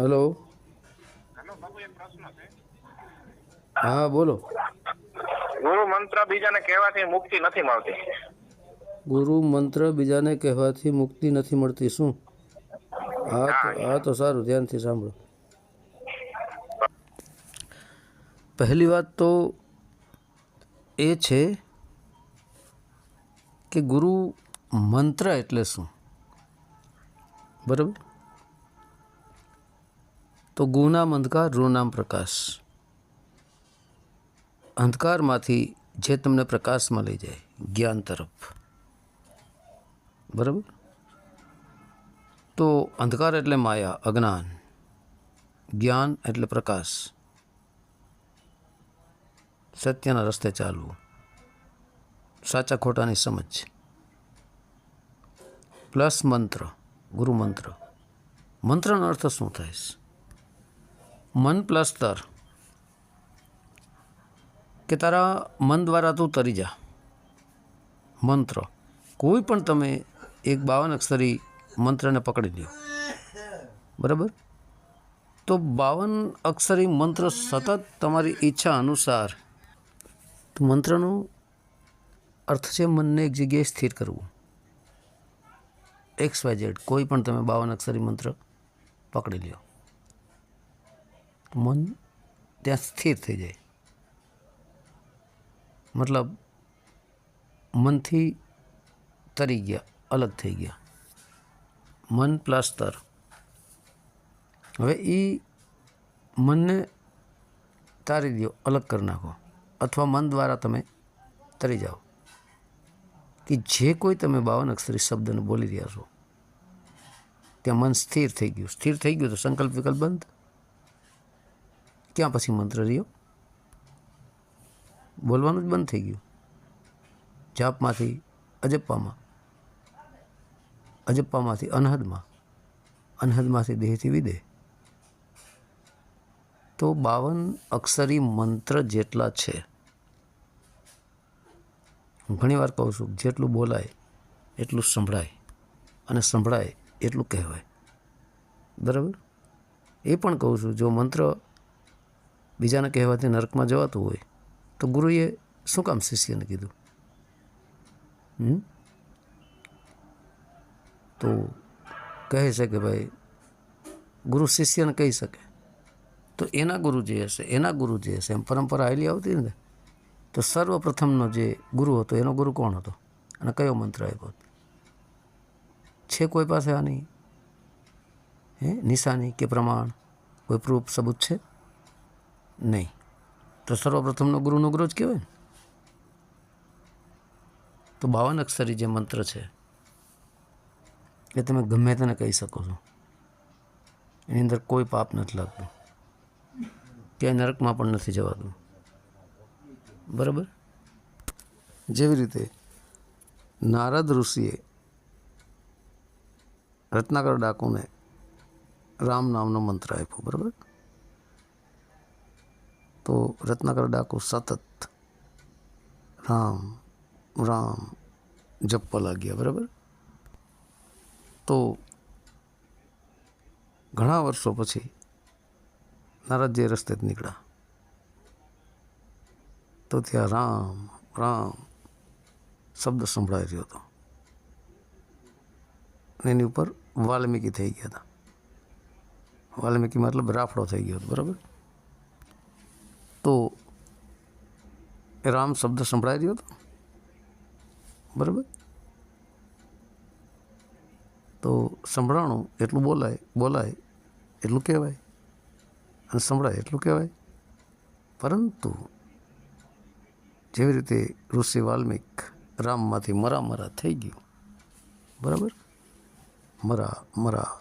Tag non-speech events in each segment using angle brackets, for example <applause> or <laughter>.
Hello. હા બોલો. ગુરુ મંત્ર બીજાને કહેવાથી મુક્તિ નથી મળતી. ગુરુ મંત્ર બીજાને કહેવાથી મુક્તિ નથી મળતી. શું? હા તો હા તો સારું ધ્યાનથી સાંભળો. પહેલી વાત તો એ છે કે ગુરુ મંત્ર એટલે શું? બરાબર? તો ગુનામ અંધકાર, રૂનામ પ્રકાશ. અંધકારમાંથી જે તમને પ્રકાશમાં લઈ જાય, જ્ઞાન તરફ. બરાબર? તો અંધકાર એટલે માયા, અજ્ઞાન. જ્ઞાન એટલે પ્રકાશ. સત્યના રસ્તે ચાલવું. સાચા ખોટાની સમજ. પ્લસ મંત્ર, ગુરુ મંત્ર. મંત્રનો અર્થ શું થાય? છે મન પ્લસ તર. કે તારા મન દ્વારા તું તરી જા. મંત્ર. કોઈ પણ તમે એક બાવન અક્ષરી મંત્રને પકડી લ્યો. બરાબર? તો બાવન અક્ષરી મંત્ર સતત તમારી ઈચ્છા અનુસાર તો મંત્રનો અર્થ છે મનને એક જગ્યાએ સ્થિર કરવું. X Y Z. કોઈ પણ તમે બાવન અક્ષરી મંત્ર પકડી લ્યો. મન ત્યાં સ્થિર થઈ જાય. મતલબ મનથી તરી ગયા, અલગ થઈ ગયા. મન પ્લસ તર હવે એ મનને તારી દો અલગ કરી નાખો. અથવા મન દ્વારા તમે તરી જાઓ. કે જે કોઈ તમે બાવન અક્ષરી શબ્દને બોલી રહ્યા છો, ત્યાં મન સ્થિર થઈ ગયું. સ્થિર થઈ ગયું તો સંકલ્પ વિકલ્પ બંધ. ક્યાં પછી મંત્ર રહ્યો? બોલવાનું જ બંધ થઈ ગયું. જાપમાંથી, અજપ્પામાં. અજપ્પામાંથી, અનહદમાં. અનહદમાંથી દેહથી વિદેહ તો બાવન અક્ષરી મંત્ર જેટલા છે. હું ઘણીવાર કહું છું, જેટલું બોલાય, એટલું સંભળાય. અને સંભળાય એટલું કહેવાય. બરાબર? એ પણ કહું છું, જો મંત્ર બીજાને કહેવાથી નરકમાં જવાતું હોય, તો ગુરુએ શું કામ શિષ્યને કીધું? તો કહે છે કે ભાઈ, ગુરુ શિષ્યને કહી શકે. તો એના ગુરુ જે હશે, એના ગુરુ જે હશે, એમ પરંપરા આવેલી આવતી ને, તો સર્વપ્રથમનો જે ગુરુ હતો, એનો ગુરુ કોણ હતો? અને કયો મંત્ર આપ્યો હતો? છે કોઈ પાસે આની? હે? નિશાની કે પ્રમાણ? કોઈ પ્રૂફ સબૂત છે? નહીં. તો સર્વપ્રથમનો ગુરુનો ગુરુ જ કહેવાય તો બાવન અક્ષરી જે મંત્ર છે, એ તમે ગમે તેને કહી શકો છો. એની અંદર કોઈ પાપ નથી લાગતું. ક્યાંય નરકમાં પણ નથી જવાતું. બરાબર? જેવી રીતે નારદ ઋષિએ રત્નાકર ડાકુને રામ નામનો મંત્ર આપ્યો, બરાબર? તો રત્નાકર ડાકુ સતત રામ રામ જપવા લાગ્યા, બરાબર? તો ઘણા વર્ષો પછી નારદજી રસ્તે જ નીકળ્યા. તો ત્યાં રામ રામ શબ્દ સંભળાઈ રહ્યો હતો. એની ઉપર વાલ્મીકી થઈ ગયા હતા. વાલ્મીકી મતલબ રાફડો થઈ ગયો હતો, બરાબર? તો રામ શબ્દ સંભળાઈ રહ્યો હતો? બરાબર? તો સંભળાણું એટલું બોલાય બોલાય, એટલું કહેવાય અને સંભળાય એટલું કહેવાય. પરંતુ જેવી રીતે ઋષિ વાલ્મિક રામમાંથી મરા મરા થઈ ગયું, બરાબર? મરા મરા,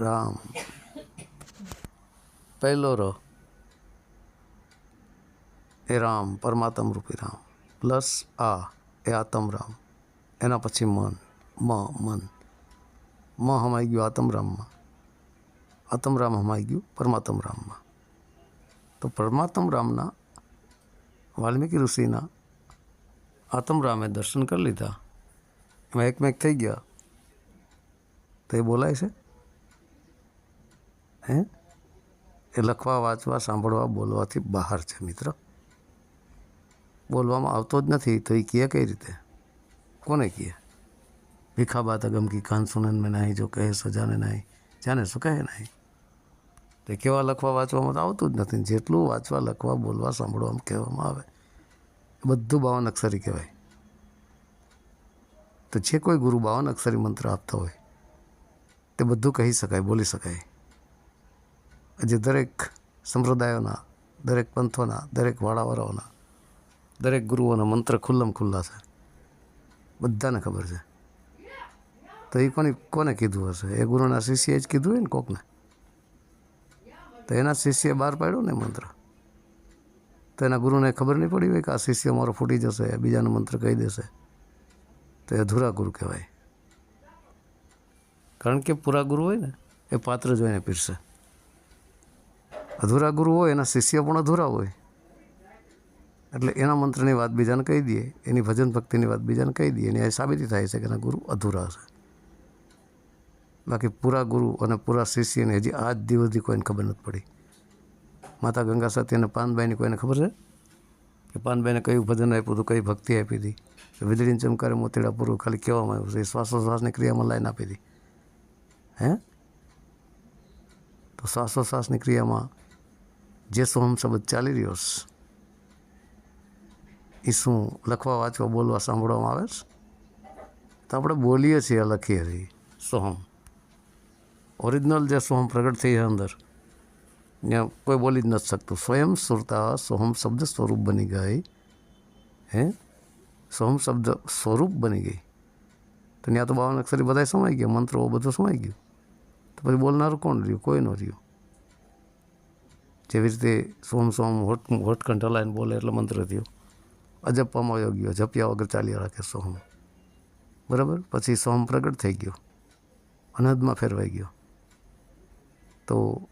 રામ પહેલો ર એ રામ પરમાત્મ રૂપી રામ પ્લસ આ એ આતમ રામ એના પછી મન મ મન મ હમાઈ ગયું આતમ રામમાં આતમ રામ હમાઈ ગયું પરમાત્મ રામમાં તો પરમાત્મ રામના વાલ્મીકી ઋષિના આતમ રામે દર્શન કરી લીધા એમાં એકમેક થઈ ગયા તો એ બોલાય છે હે એ લખવા, વાંચવા, સાંભળવા, બોલવાથી બહાર છે મિત્ર. બોલવામાં આવતો જ નથી, તો એ કહે કઈ રીતે? કોને કહે? ભીખા બાત અગમ કી કાન સુનન મેં નહીં, જો કહે સજાને નહીં. જાને શું કહે નહીં? તે કેવા લખવા, વાંચવામાં તો આવતું જ નથી. જેટલું વાંચવા, લખવા, બોલવા સાંભળવામાં કહેવામાં આવે. બધું બાવન અક્ષરી કહેવાય. તો જે કોઈ ગુરુ બાવન અક્ષરી મંત્ર આપતા હોય, તે બધું કહી શકાય, બોલી શકાય. આજે દરેક સંપ્રદાયોના, દરેક પંથોના, દરેક વાળાવાળાઓના દરેક ગુરુઓના મંત્ર ખુલ્લમ ખુલ્લા છે. બધાને ખબર છે. તો એ કોની, કોને કીધું હશે? એ ગુરુના શિષ્યએ જ કીધું હોય ને કોકને? તો એના શિષ્યએ બહાર પાડ્યો ને મંત્ર? તો એના ગુરુને ખબર નહીં પડી હોય કે આ શિષ્ય મારો ફૂટી જશે બીજાનો મંત્ર કહી દેશે. તો એ અધૂરા ગુરુ કહેવાય. કારણ કે પૂરા ગુરુ હોય ને, એ પાત્ર જોઈને પીરસે. અધૂરા ગુરુ હોય, એના શિષ્ય પણ અધૂરા હોય. એટલે એના મંત્રની વાત બીજાને કહી દઈએ, એની ભજન ભક્તિની વાત બીજાને કહી દઈએ, એની એ સાબિતી થાય છે કે એના ગુરુ અધૂરા હશે બાકી પૂરા ગુરુ અને પૂરા શિષ્યને હજી આજ જ દિવસથી કોઈને ખબર નથી પડી. માતા ગંગા સતી અને પાનબાઈની કોઈને ખબર છે? કે પાનબાઈને કયું ભજન આપ્યું હતું, કઈ ભક્તિ આપી હતી? વીજળીને ચમકારે મોતીડા પૂરું ખાલી કહેવામાં આવ્યું છે, એ શ્વાસોશ્વાસની ક્રિયામાં લાઈન આપી હતી. હે? તો શ્વાસોશ્વાસની ક્રિયામાં જે સોહમ શબ્દ ચાલી રહ્યો છે એ શું લખવા, વાંચવા, બોલવા, સાંભળવામાં આવે છે તો આપણે બોલીએ છીએ લખીએ છીએ. સોહમ ઓરિજિનલ જે સોહમ પ્રગટ થઈ અંદર, ત્યાં કોઈ બોલી જ નથી શકતું. સ્વયં સુરતા સોહમ શબ્દ સ્વરૂપ બની ગઈ. હે? સોહમ શબ્દ સ્વરૂપ બની ગઈ. તો ત્યાં તો બાવન અક્ષરી બધા સમાઈ ગયા, મંત્રો બધું સમાઈ ગયું. તો પછી બોલનારું કોણ રહ્યું? કોઈ ન રહ્યું. જેવી રીતે સોમ સોમ હોટ હોટકંઠ કંઠલાઈને બોલે એટલે મંત્ર થયો. અજપ્પામાં વયો ગયો, જપ્યા વગર ચાલ્યા રાખે સોમ. બરાબર? પછી સોમ પ્રગટ થઈ ગયો. અનહદમાં ફેરવાઈ ગયો. તો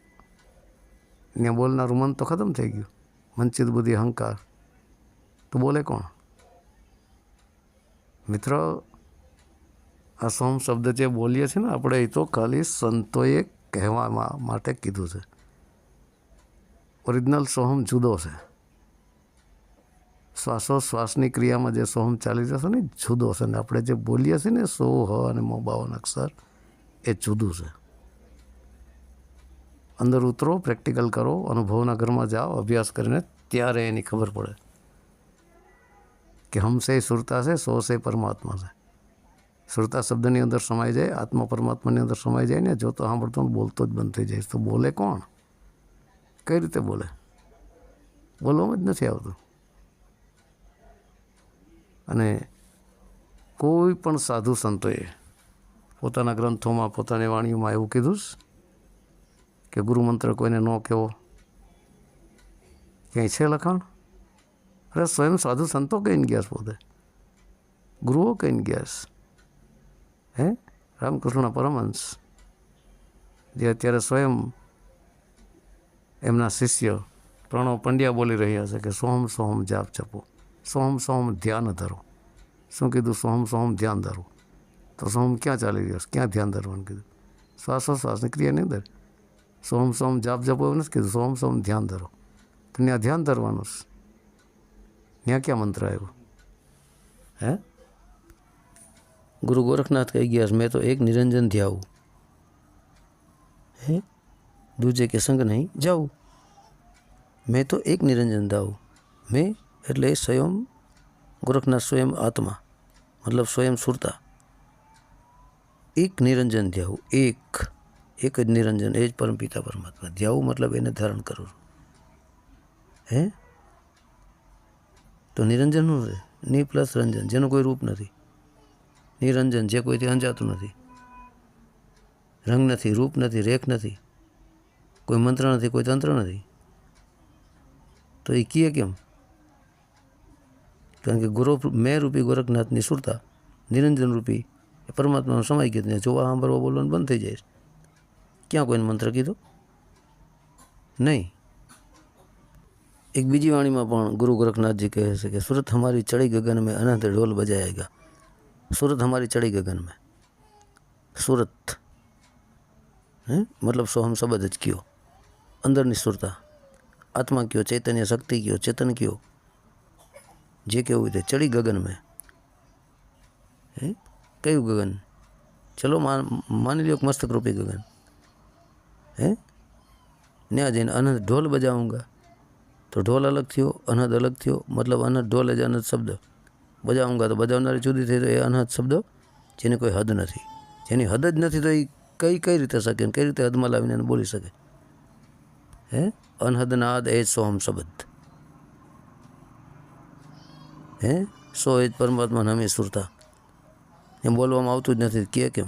ત્યાં બોલનારું મન તો ખતમ થઈ ગયું. વંચિત બુદ્ધિ અહંકાર. તો બોલે કોણ? મિત્ર, આ સોમ શબ્દ જે બોલીએ છીએ ને આપણે, એ તો ખાલી સંતોએ કહેવામાં માટે કીધું છે. ઓરિજિનલ સોહમ જુદો છે. શ્વાસોશ્વાસની ક્રિયામાં જે સોહમ ચાલી જશે ને જુદો છે ને આપણે જે બોલીએ છીએ ને સો હ અને મોબાવન અક્ષર, એ જુદું છે. અંદર ઉતરો, પ્રેક્ટિકલ કરો, અનુભવના ઘરમાં જાઓ, અભ્યાસ કરીને ત્યારે એની ખબર પડે કે હમસે સુરતા છે સો છે પરમાત્મા છે. સુરતા શબ્દની અંદર સમાઈ જાય, આત્મા પરમાત્માની અંદર સમાઈ જાય ને, જો તો સાંભળતો બોલતો જ બંધ થઈ જાય. તો બોલે કોણ? કઈ રીતે બોલે? બોલવામાં જ નથી આવતું. અને કોઈ પણ સાધુ સંતોએ પોતાના ગ્રંથોમાં, પોતાની વાણીઓમાં એવું કીધું કે ગુરુમંત્ર કોઈને ન કહેવો? ક્યાંય છે લખાણ? અરે સ્વયં સાધુ સંતો કહીને ગયા પોતે. ગુરુઓ કહીને ગયા હે? રામકૃષ્ણ પરમહંસ. જે અત્યારે સ્વયં એમના શિષ્ય પ્રણવ પંડ્યા બોલી રહ્યા છે કે સોમ સોમ જાપ જપો. સોમ સોમ ધ્યાન ધરો. શું કીધું? સોમ સોમ ધ્યાન ધરો. તો સોમ ક્યાં ચાલી રહ્યો ક્યાં ધ્યાન ધરવાનું કીધું? શ્વાસોશ્વાસની ક્રિયાની અંદર. સોમ સોમ જાપ જપો એવું નથી કીધું. સોમ સોમ ધ્યાન ધરો. તો ત્યાં ધ્યાન ધરવાનું છે. ત્યાં ક્યાં મંત્ર આવ્યો? હે? ગુરુ ગોરખનાથ કહી ગયા મેં તો એક નિરંજન ધ્યાવું. હે? દૂજે કે સંગ નહીં જાઉં મેં તો એક નિરંજન ધાવું મેં એટલે સ્વયં ગોરખનાથ સ્વયં આત્મા, મતલબ સ્વયં સુરતા. એક નિરંજન ધ્યાવું એક એક જ નિરંજન, એ જ પરમપિતા પરમાત્મા. ધ્યાવું મતલબ એને ધારણ કરવું હે? તો નિરંજન શું છે? ની પ્લસ રંજન, જેનું કોઈ રૂપ નથી. નિરંજન જે કોઈથી અંજાતું નથી. રંગ નથી, રૂપ નથી, રેખ નથી. कोई मंत्र नहीं कोई तंत्र नहीं तो ये किए क्यों कारण के गौरव मैं रूपी गोरखनाथ निशुरता निरंजन रूपी परमात्मा समय कीत जो सांभरवा बोलवा बंद थी जाए क्या कोई मंत्र कीधो नहीं एक बीजी वाणी में गुरु गोरखनाथ जी कहे कि सूरत हमारी चढ़ी गगन में अनंत ढोल बजाएगा सूरत हमारी चढ़ी गगन में सूरत है? मतलब सो हम सबद क्यों અંદરની સુરતા. આત્મા કયો, ચૈતન્ય શક્તિ કયો, ચેતન કયો? જે કેવું તે ચડી ગગન મેં. હે? કયું ગગન? ચલો માન લ્યો મસ્તક રૂપી ગગન. હે? ત્યાં જઈને અનંત ઢોલ બજાવુંગા. તો ઢોલ અલગ થયો અનહદ અલગ થયો. મતલબ અનહદ ઢોલ જ અનહદ શબ્દ. બજાવુંગા તો બજાવનારી જુદી થઈ તો એ અનહદ શબ્દો, જેની કોઈ હદ નથી. જેની હદ જ નથી તો એ કઈ કઈ રીતે શકે કઈ રીતે હદમાં લાવીને બોલી શકે? હે? અનહદનાદ એ સોહમ શબ્દ. હે? સો એ જ પરમાત્મા નામે સુરતા. એમ બોલવામાં આવતું જ નથી. કે કેમ?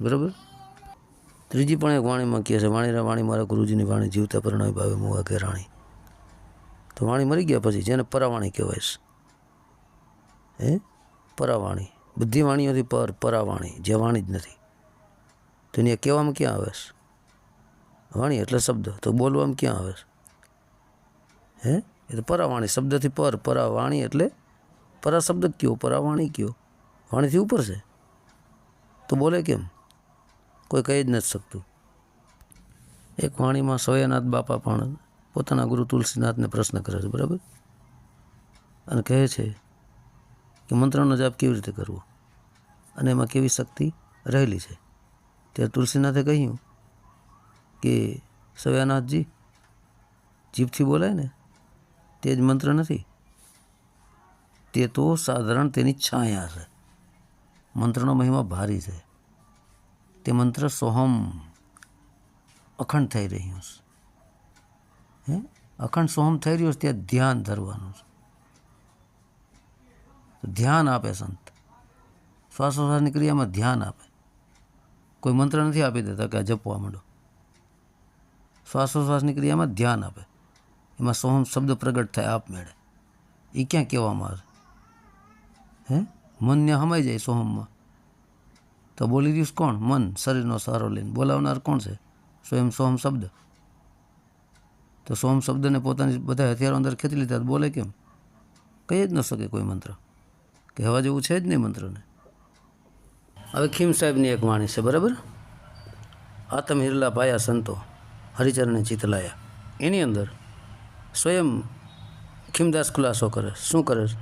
બરાબર? ત્રીજી પણ એક વાણીમાં કહે છે, વાણીરા વાણી મારા ગુરુજીની વાણી જીવતા પરણાવી ભાવે મુવા કે રાણી તો વાણી મરી ગયા પછી જેને પરાવાણી કહેવાય છે. હે? પરાવાણી. બધી વાણીઓથી પર પરાવાણી, જે વાણી જ નથી. તો એને કહેવામાં ક્યાં આવે છે? વાણી એટલે શબ્દ. તો બોલવામાં ક્યાં આવે? હે? એ તો પરાવાણી શબ્દથી પર. પરાવાણી એટલે પરા શબ્દ કયો? પરાવાણી કયો? વાણીથી ઉપર છે? તો બોલે કેમ? કોઈ કહી જ નથી શકતું. એક વાણીમાં સોયાનાથ બાપા પણ પોતાના ગુરુ તુલસીનાથને પ્રશ્ન કરે છે, બરાબર? અને કહે છે કે મંત્રનો જાપ કેવી રીતે કરવો? અને એમાં કેવી શક્તિ રહેલી છે? ત્યારે તુલસીનાથે કહ્યું. કે સવ્યાનાથજી જીભથી બોલાય ને, તે જ મંત્ર નથી. તે તો સાધારણ તેની છાયા છે. મંત્રનો મહિમા ભારી છે. તે મંત્ર સોહમ અખંડ થઈ રહ્યું છે. હે? અખંડ સોહમ થઈ રહ્યું છે, ત્યાં ધ્યાન ધરવાનું છે. ધ્યાન આપે સંત. શ્વાસોશ્વાસની ક્રિયામાં ધ્યાન આપે. કોઈ મંત્ર નથી આપી દેતા કે આ જપવા માંડો. શ્વાસોશ્વાસની ક્રિયામાં ધ્યાન આપે. એમાં સોહમ શબ્દ પ્રગટ થાય આપમેળે એ ક્યાં કહેવામાં આવે? હે? મનને હમાઈ જાય સોહમમાં. તો બોલી રહ્યું કોણ? મન, શરીરનો સહારો લઈને. બોલાવનાર કોણ છે? સ્વયં સોહમ શબ્દ. તો સોહમ શબ્દને પોતાની બધા હથિયારો અંદર ખેંચી લીધા બોલે કેમ? કહી જ ન શકે કોઈ મંત્ર. કહેવા જેવું છે જ નહીં મંત્રને. હવે ખીમ સાહેબની એક વાણી છે, બરાબર? આતમ હિરલા પાયા સંતો. હરિચરણે ચિતલાયા એની અંદર સ્વયં ખીમદાસ ખુલાસો કરે, શું કરે? છે?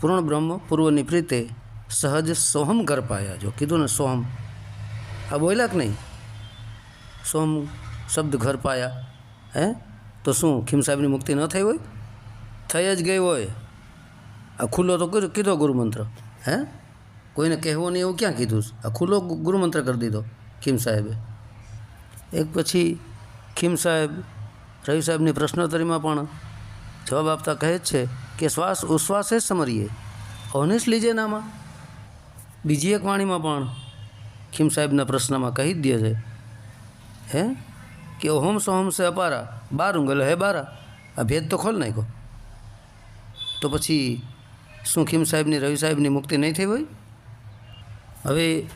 પૂર્ણ બ્રહ્મ પૂર્વની પ્રીતે સહજ સોહમ ઘર પાયા. જો કીધું ને સોહમ, આ બોલ્યા કે નહીં? સોહમ શબ્દ ઘર પાયા. હે? તો શું, ખીમ સાહેબની મુક્તિ ન થઈ હોય? થઈ જ ગઈ હોય. આ ખુલ્લો તો કર્યો કીધો ગુરુમંત્ર. હે? કોઈને કહેવો નહીં એવું ક્યાં કીધું? છે? આ ખુલ્લો ગુ- ગુરુમંત્ર કરી દીધો ખીમ સાહેબે. એક પછી ખીમ સાહેબ, રવિ સાહેબની પ્રશ્નોત્તરીમાં પણ જવાબ આપતા કહે જ છે કે શ્વાસ ઉશ્વાસે સમરીએ. ઓનેસ લીજે નામાં? બીજી એક વાણીમાં પણ ખીમ સાહેબના પ્રશ્નમાં કહી જ દે છે. હે? કે ઓહમ સોહમ સે અપારા, બાર ઊંઘલ હે બારા? આ ભેદ તો ખોલ નાખ્યો. તો પછી શું ખીમ સાહેબની, રવિ સાહેબની મુક્તિ નહીં થઈ હોય? હવે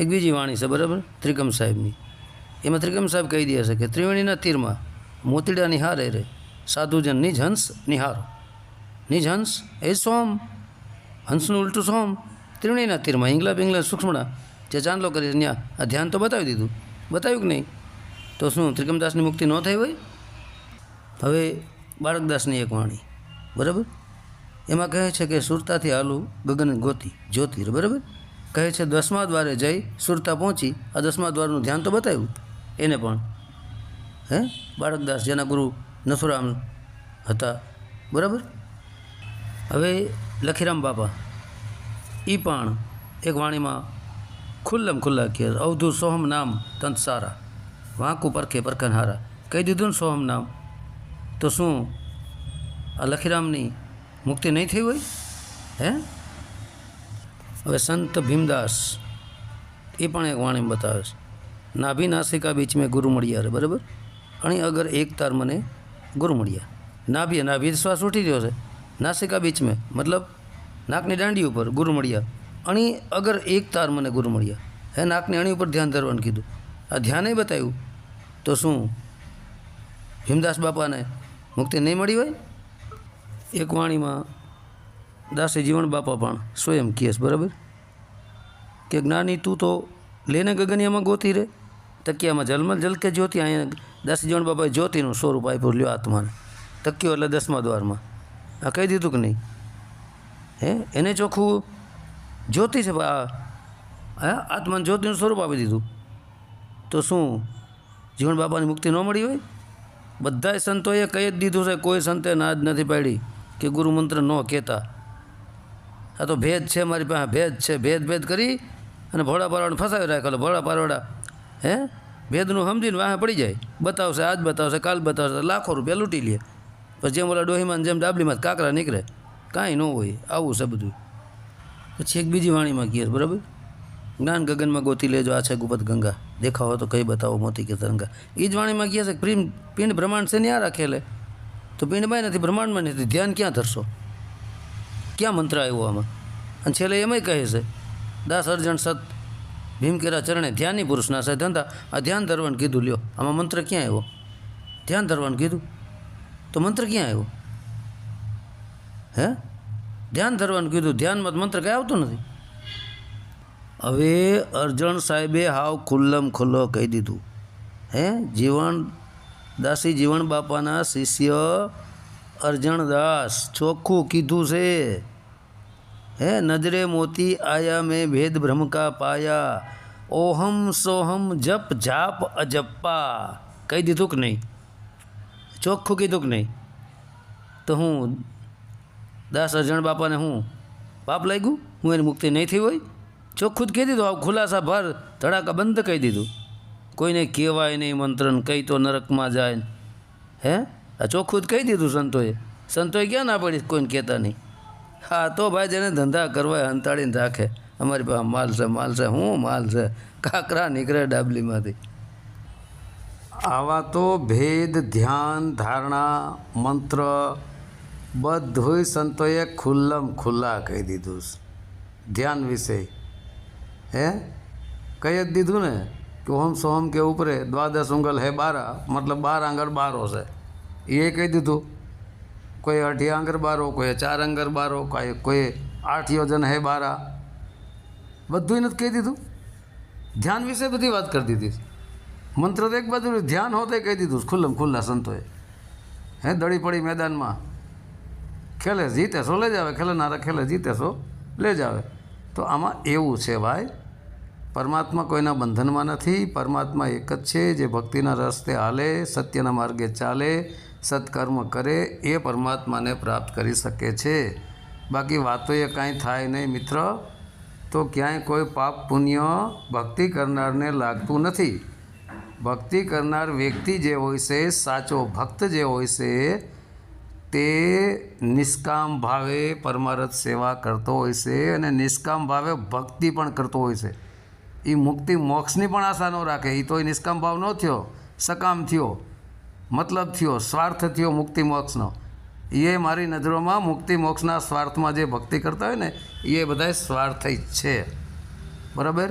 એક બીજી વાણી છે, બરાબર? ત્રિકમ સાહેબની. એમાં ત્રિકમ સાહેબ કહી દે છે કે ત્રિવેણીના તીરમાં મોતીડા નિહારે રે. સાધુજન નિજ હંસ નિહારો. નિજ હંસ એ સોમ, હંસનું ઉલટું સોમ. ત્રિવેણીના તીરમાં ઇંગલા પિંગલા સૂક્ષ્મણા. જે ચાંદલો કરી ત્યાં. આ ધ્યાન તો બતાવી દીધું. બતાવ્યું કે નહીં? તો શું, ત્રિકમદાસની મુક્તિ ન થઈ હોય? હવે બાળકદાસની એક વાણી. બરાબર? એમાં કહે છે કે સુરતાથી હાલું ગગન ગોતી જ્યોતિર બરાબર? કહે છે, દસમા દ્વારે જઈ સુરતા પહોંચી. આ દસમા દ્વારનું ધ્યાન તો બતાવ્યું. એને પણ. હે? બાળકદાસ જેના ગુરુ નથુરામ હતા. બરાબર? હવે લખીરામ બાપા એ પણ એક વાણીમાં ખુલ્લમ ખુલ્લા કહે અવધુ સોહમ નામ તંત સારા. વાંકું પરખે પરખન હારા. કહી દીધું ને સોહમ નામ. તો શું આ લખીરામની મુક્તિ નહીં થઈ હોય? હે? હવે સંત ભીમદાસ એ પણ એક વાણી બતાવે છે. નાભી નાસિકા બીચ મેં ગુરુ મળ્યા રે, બરાબર? અણી અગર એક તાર મને ગુરુ મળ્યા. નાભી નાભી, શ્વાસ ઉઠી રહ્યો છે. નાસિકા બીચ મેં, મતલબ નાકની દાંડી ઉપર ગુરુ મળ્યા. અણી અગર એક તાર મને ગુરુ મળ્યા. હે, નાકની અણી ઉપર ધ્યાન ધરવાનું કીધું. આ ધ્યાને બતાવ્યું તો શું? ભીમદાસ બાપાને મુક્તિ નહીં મળી હોય? એક વાણીમાં દાસે જીવન બાપા પણ સ્વયં કહે બરાબર? કે જ્ઞાની તું તો લેને ગગનિયામાં ગોતી રે. તકિયામાં જલમલ જલકે જ્યોતિ, અહીંયા દસ જણ બાપાએ જ્યોતિનું સ્વરૂપ આપ્યું, લ્યો આત્માને. તકિયો એટલે દસમા દ્વારમાં. આ કહી દીધું કે નહીં? હે? એને ચોખ્ખું જ્યોતિ છે આ હા? આત્માને જ્યોતિનું સ્વરૂપ આપી દીધું. તો શું? જીવન બાપાની મુક્તિ ન મળી હોય? બધાય સંતોએ કહી જ દીધું છે, કોઈ સંતે ના જ નથી પાડી કે ગુરુ મંત્ર ન કહેતા. આ તો ભેદ છે, મારી પાસે ભેદ છે. ભેદ ભેદ કરી અને ભોળા પારવાને ફસાવી રાખેલો ભોળા પારવાડા હે? ભેદનું સમજીને વાહે પડી જાય. બતાવશે, આજ બતાવશે, કાલ બતાવશે લાખો રૂપિયા લૂંટી લે. પછી જેમ ઓલા ડોહીમાં જેમ ડાબલીમાં કાંકરા નીકળે, કાંઈ ન હોય, આવું છે બધું. પછી એક બીજી વાણીમાં કહીએ બરાબર? જ્ઞાન ગગનમાં ગોતી લેજો, આ છે ગુપત ગંગા. દેખાવ તો કઈ બતાવો, મોતી કે તરંગા. એ જ વાણીમાં કહે છે પ્રેમ પિંડ બ્રહ્માંડ છે ન્યા રાખેલે. તો પિંડમાં નથી બ્રહ્માંડમાં નથી. ધ્યાન ક્યાં ધરશો? ક્યાં મંત્ર આવ્યો આમાં? અને છેલ્લે એમાંય કહે છે, દાસ અર્જણ સત ભીમકેરા ચરણે ધ્યાની પુરુષના છે ધંધા. આ ધ્યાન ધરવાનું કીધું, લ્યો. આમાં મંત્ર ક્યાં આવ્યો? ધ્યાન ધરવાનું કીધું? તો મંત્ર ક્યાં આવ્યો? હે? ધ્યાન ધરવાનું કીધું. ધ્યાનમાં મંત્ર કંઈ આવતો નથી. હવે અર્જણ સાહેબે હાવ ખુલ્લમ ખુલ્લો કહી દીધું. હે? જીવન દાસી, જીવન બાપાના શિષ્ય અર્જણદાસ ચોખ્ખું કીધું છે. હે નજરે મોતી આયા મેં ભેદ ભ્રમ કા પાયા? ઓહમ સોહમ જપ જાપ અજપ્પા. કહી દીધું કે નહીં? ચોખ્ખું કીધું કે નહીં? તો હું દાસ અજણ બાપાને હું પાપ લાગ્યું? હું એની મુક્તિ નહીં થઈ હોય? ચોખ્ખું જ કહી દીધું? આવું ખુલાસા ભર ધડાકા બંધ કહી દીધું. કોઈને કહેવાય નહીં મંત્રણ કહી તો નરકમાં જાય. હે? આ ચોખ્ખું જ કહી દીધું સંતોએ. સંતોએ ક્યાં ના પડી? કોઈને કહેતા નહીં. હા, તો ભાઈ જેને ધંધા કરવા હંતાડીને રાખે. અમારી પાસે માલ છે માલ છે, હું માલ છે. કાકરા નીકળે ડાબલીમાંથી. આવા તો ભેદ, ધ્યાન, ધારણા, મંત્ર બધુંય સંતોએ ખુલ્લમ ખુલ્લા કહી દીધું છે. ધ્યાન વિશે. હે? કહી જ દીધું ને કે ઓમ સોહમ કે ઉપરે દ્વાદશ ઉંગલ હે બારા, મતલબ બાર આંગળ બારો છે. એ કહી દીધું. કોઈ અઢી આંગર બારો, કોઈ ચાર આંગર બારો, કોઈ કોઈ આઠ યોજન હે બારા. બધું નથી કહી દીધું. ધ્યાન વિશે બધી વાત કરી દીધી મંત્ર તો એક બાજુ ધ્યાન હોતે કહી દીધું ખુલ્લમ ખુલ્લા સંતોએ. હે દડી પડી મેદાનમાં. ખેલે, જીતે સો, લઈ જાવે. ખેલનારા ખેલે, જીતે સો, લઈ જાવે. તો આમાં એવું છે ભાઈ, પરમાત્મા કોઈના બંધનમાં નથી. પરમાત્મા એક જ છે, જે ભક્તિના રસ્તે હાલે, સત્યના માર્ગે ચાલે સત્કર્મ કરે એ પરમાત્માને પ્રાપ્ત કરી શકે છે. બાકી વાતોએ કાંઈ થાય નહીં મિત્ર. તો ક્યાંય કોઈ પાપ પુણ્ય ભક્તિ કરનારને લાગતું નથી. ભક્તિ કરનાર વ્યક્તિ જે હોય છે, સાચો ભક્ત જે હોય છે, તે નિષ્કામ ભાવે પરમારથ સેવા કરતો હોય છે અને નિષ્કામ ભાવે ભક્તિ પણ કરતો હોય છે. એ મુક્તિ મોક્ષની પણ આશા ન રાખે એ તો એ નિષ્કામ ભાવ ન થયો, સકામ થયો. મતલબ થયો, સ્વાર્થ થયો મુક્તિ મોક્ષનો. એ મારી નજરોમાં મુક્તિ મોક્ષના સ્વાર્થમાં જે ભક્તિ કરતા હોય ને, એ બધાય સ્વાર્થી જ છે. બરાબર?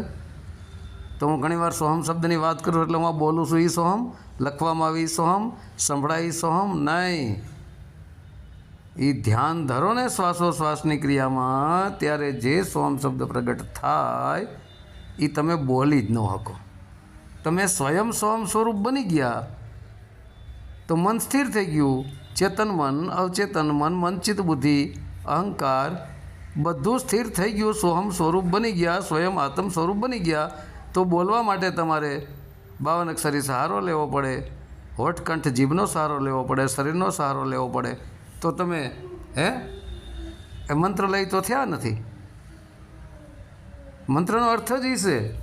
તો હું ઘણીવાર સોહમ શબ્દની વાત કરું એટલે હું બોલું છું એ સોહમ, લખવામાં આવી સોહમ, સંભળાય સોહમ, નહીં. એ ધ્યાન ધરો ને શ્વાસોશ્વાસની ક્રિયામાં, ત્યારે જે સોહમ શબ્દ પ્રગટ થાય એ તમે બોલી જ ન શકો. તમે સ્વયં સોહમ સ્વરૂપ બની ગયા. તો મન સ્થિર થઈ ગયું. ચેતન મન, અવચેતન મન મનચિત બુદ્ધિ, અહંકાર બધું સ્થિર થઈ ગયું. સોહમ સ્વરૂપ બની ગયા, સ્વયં આત્મ સ્વરૂપ બની ગયા. તો બોલવા માટે તમારે બાવન અક્ષરી સહારો લેવો પડે. હોઠકંઠ જીભનો સહારો લેવો પડે, શરીરનો સહારો લેવો પડે. તો તમે, હે? એ મંત્ર લઈ તો થયા નથી. મંત્રનો અર્થ જ એ છે.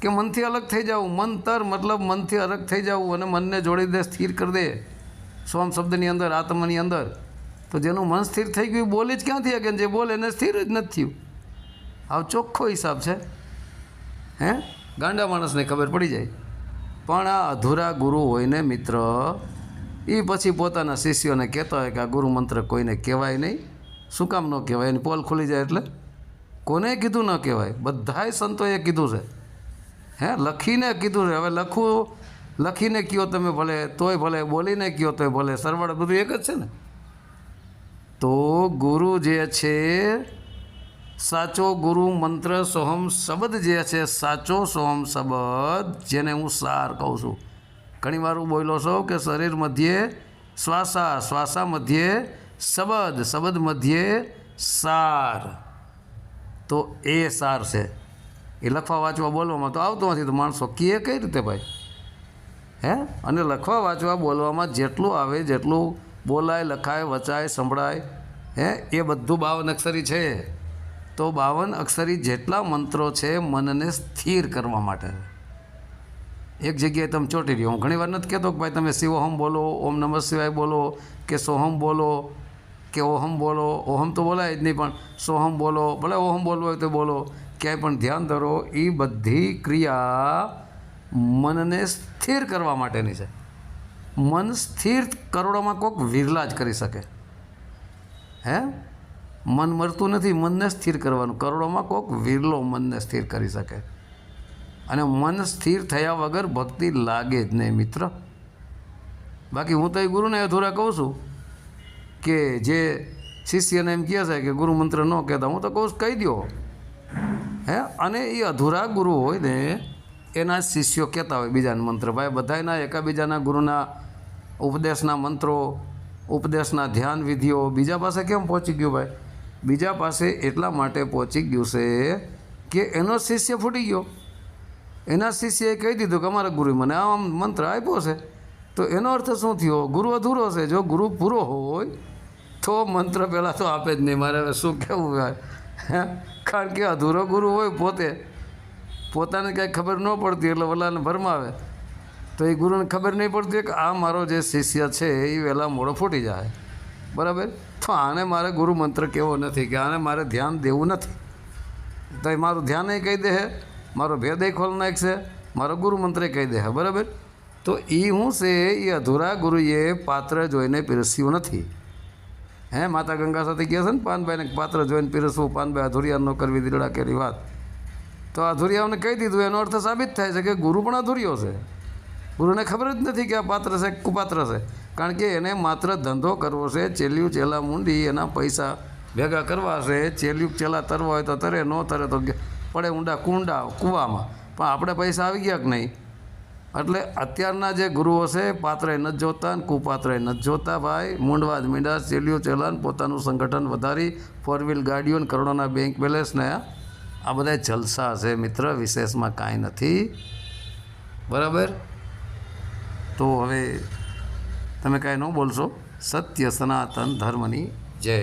કે મનથી અલગ થઈ જવું મંતર મતલબ મનથી અલગ થઈ જવું અને મનને જોડી દે, સ્થિર કરી દે. સ્વામ શબ્દની અંદર, આત્માની અંદર. તો જેનું મન સ્થિર થઈ ગયું બોલી જ ક્યાંથી શકે? જે બોલે એને સ્થિર જ નથી થયું. આવ ચોખ્ખો હિસાબ છે. હે? ગાંડા માણસને ખબર પડી જાય. પણ આ અધૂરા ગુરુ હોય ને મિત્ર એ પછી પોતાના શિષ્યોને કહેતા હોય કે આ ગુરુ મંત્ર કોઈને કહેવાય નહીં. શું કામ ન કહેવાય? એની પોલ ખુલી જાય એટલે? કોને કીધું ન કહેવાય? બધાય સંતોએ કીધું છે. હે? લખીને કીધું છે. હવે લખવું લખીને કયો તમે ભલે, તોય ભલે, બોલીને કયો તોય ભલે. સરવાળે બધું એક જ છે ને? તો ગુરુ જે છે, સાચો ગુરુ મંત્ર સોહમ શબ્દ જે છે, સાચો સોહમ શબ્દ જેને હું સાર કહું છું. ઘણી વાર હું બોલ્યો છો કે શરીર મધ્યે શ્વાસા શ્વાસા મધ્યે શબ્દ શબ્દ મધ્યે સાર. તો એ સાર છે. એ લખવા વાંચવા બોલવામાં તો આવતો નથી. તો માણસો કીએ કઈ રીતે ભાઈ? હે? અને લખવા વાંચવા બોલવામાં જેટલું આવે, જેટલું બોલાય, લખાય, વચાય, સંભળાય, હે? એ બધું બાવન અક્ષરી છે. તો બાવન અક્ષરી જેટલા મંત્રો છે મનને સ્થિર કરવા માટે. એક જગ્યાએ તમે ચોંટી રહ્યો. હું ઘણીવાર નથી કહેતો કે ભાઈ તમે શિવોહમ બોલો, ઓમ નમઃ શિવાય બોલો, કે સોહમ બોલો, કે ઓહમ બોલો. ઓહમ તો બોલાય જ નહીં, પણ સોહમ બોલો. ભલે ઓહમ બોલવું હોય તો બોલો. ક્યાંય પણ ધ્યાન ધરો એ બધી ક્રિયા મનને સ્થિર કરવા માટેની છે. મન સ્થિર કરોડોમાં કોઈક વિરલા જ કરી શકે. હે? મન મરતું નથી, મનને સ્થિર કરવાનું. કરોડોમાં કોઈક વિરલો મનને સ્થિર કરી શકે. અને મન સ્થિર થયા વગર ભક્તિ લાગે જ નહીં, મિત્ર. બાકી હું તો એ ગુરુને અધૂરા કહું છું કે જે શિષ્યને એમ કહે છે કે ગુરુ મંત્ર ન કહેતા, હું તો કહું કહી દો હે? અને એ અધૂરા ગુરુ હોય ને, એના શિષ્યો કહેતા હોય બીજાના મંત્ર. ભાઈ, બધાયના એકાબીજાના ગુરુના ઉપદેશના મંત્રો, ઉપદેશના ધ્યાન વિધિઓ બીજા પાસે કેમ પહોંચી ગયું ભાઈ? બીજા પાસે એટલા માટે પહોંચી ગયું છે કે એનો શિષ્ય ફૂટી ગયો. એના શિષ્યએ કહી દીધું કે અમારા ગુરુએ મને આ મંત્ર આપ્યો છે. તો એનો અર્થ શું થયો? ગુરુ અધૂરો છે. જો ગુરુ પૂરો હોય, તો મંત્ર પહેલાં તો આપે જ નહીં. મારે શું કહેવું હે? <laughs> કારણ કે અધૂરો ગુરુ હોય પોતે. પોતાને કાંઈ ખબર ન પડતી એટલે વલાને ભરમાવે. તો એ ગુરુને ખબર નહીં પડતી કે આ મારો જે શિષ્ય છે એ વહેલા મોડો ફૂટી જાય. બરાબર? તો આને મારે ગુરુ મંત્ર કેવો નથી કે આને મારે ધ્યાન દેવું નથી. તો એ મારું ધ્યાન કહી દે મારો ભેદ ખોલ નાખશે, મારો ગુરુ મંત્ર કહી દે બરાબર? તો એ હું છે એ અધૂરા ગુરુએ પાત્ર જોઈને પીરસ્યું નથી. હે, માતા ગંગા સાથે કહે છે ને પાનભાઈને? પાત્ર જોઈને પીરસવું પાનભાઈ અધુરિયા ન કરવી દીલડા કેરી વાત. તો અધુરિયાઓને કહી દીધું, એનો અર્થ સાબિત થાય છે કે ગુરુ પણ અધુરિયો છે. ગુરુને ખબર જ નથી કે આ પાત્ર છે કુપાત્ર છે. કારણ કે એને માત્ર ધંધો કરવો છે, ચેલિયું, ચેલા મૂંડી, એના પૈસા ભેગા કરવા છે. ચેલિયું, ચેલા તરવા હોય તો તરે, ન તરે તો પડે ઊંડા કુંડા કૂવામાં. પણ આપણે પૈસા આવી ગયા કે નહીં? એટલે અત્યારના જે ગુરુઓ છે પાત્રએ નથી જોતા અને કુપાત્રએ નથી જોતા ભાઈ, મૂંડવાદ મીંડા ચેલિયું ચેલાન, પોતાનું સંગઠન વધારી ફોર વ્હીલ ગાડીઓ અને કરોડોના બેંક બેલેન્સને આ બધા જલસા છે મિત્ર, વિશેષમાં કાંઈ નથી. બરાબર? તો હવે તમે કાંઈ ન બોલશો. સત્ય સનાતન ધર્મની જય.